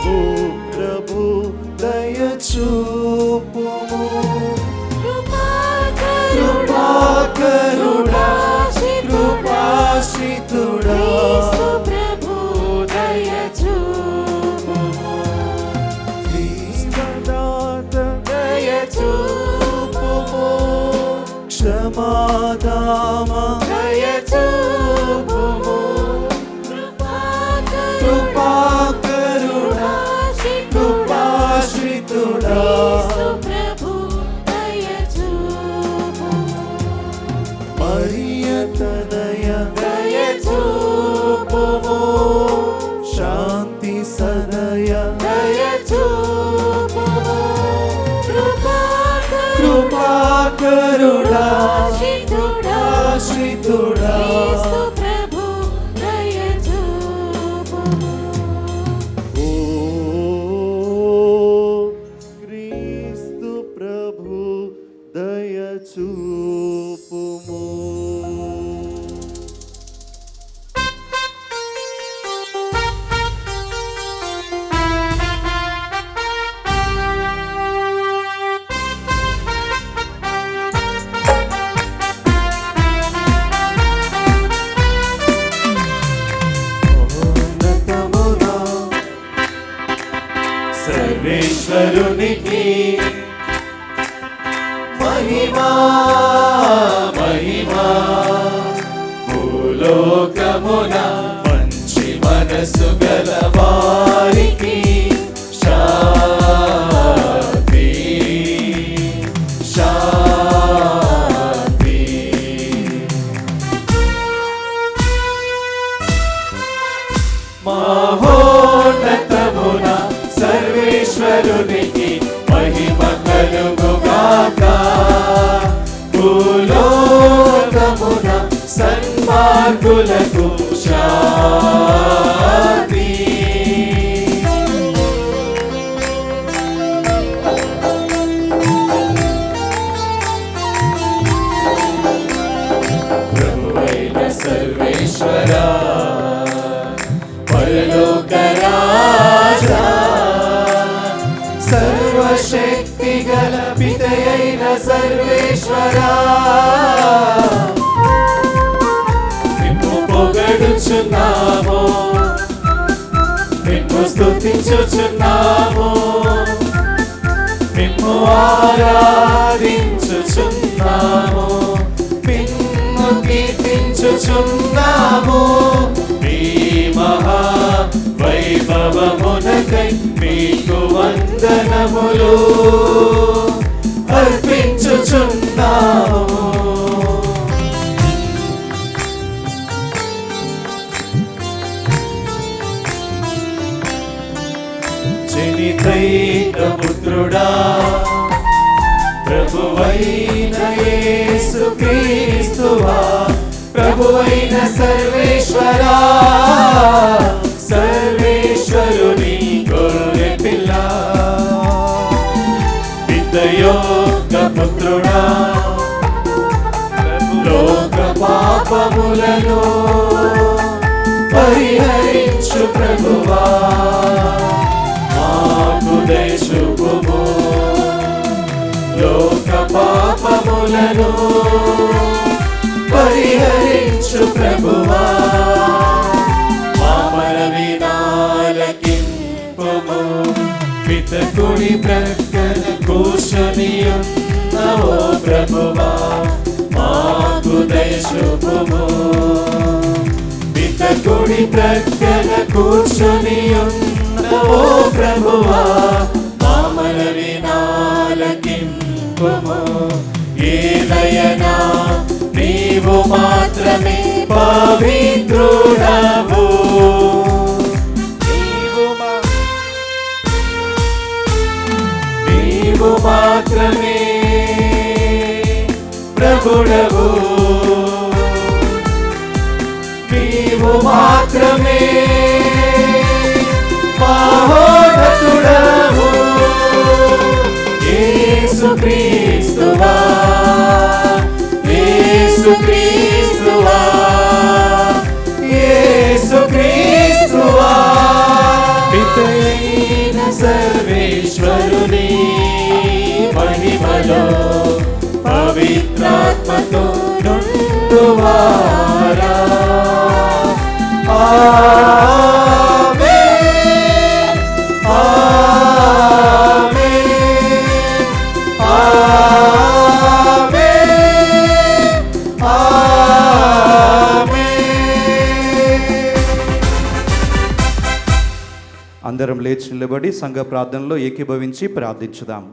ప్రభు ప్రభు దయచూపుము కృపాకరుడా కృపాశ్రితుడా క్షమాదామా. కృపాకరుడా ఆశ్రితుడా సర్వేశ్వరునికి మహిమా మహిమా. భూలోకమున మంచి మనసు గలవా భూలోకమున సన్మార్గులకు శా సర్వేశ్వరా. నిన్ను పొగడుచున్నాము. నిన్ను స్థుతించుచున్నాము నిన్ను ఆరాధించుచున్నాము. నిన్ను కీర్తించుచున్నాము. మీ మహా వైభవమునకై మీకు వందనములు. జనితైక పుత్రుడా ప్రభువైన యేసు క్రీస్తువా. ప్రభువైన సర్వేశ్వరా. సర్వేశ్వరుని గొర్రె పిల్ల. విద్యయోగ పుత్రుడా లోక పాపములను పరిహరించు ప్రభువా. మాకు లోక పాపములను పరిహరించు ప్రభువా. మామల వినాలకింపుము పితకుడి ప్రక్కన నవో ప్రభువా. మాకు దయశుభము పితకుడి ప్రక్కన నవో ప్రభువా మామల వినాలకింపుము ఏలయనా నీవు మాత్రమే పవిత్రుడవు. నీవు మాత్రమే ప్రభుడవు. నీవు మాత్రమే servir. అందరం లేచి నిలబడి సంఘ ప్రార్థనలో ఏకీభవించి ప్రార్థించుదాం.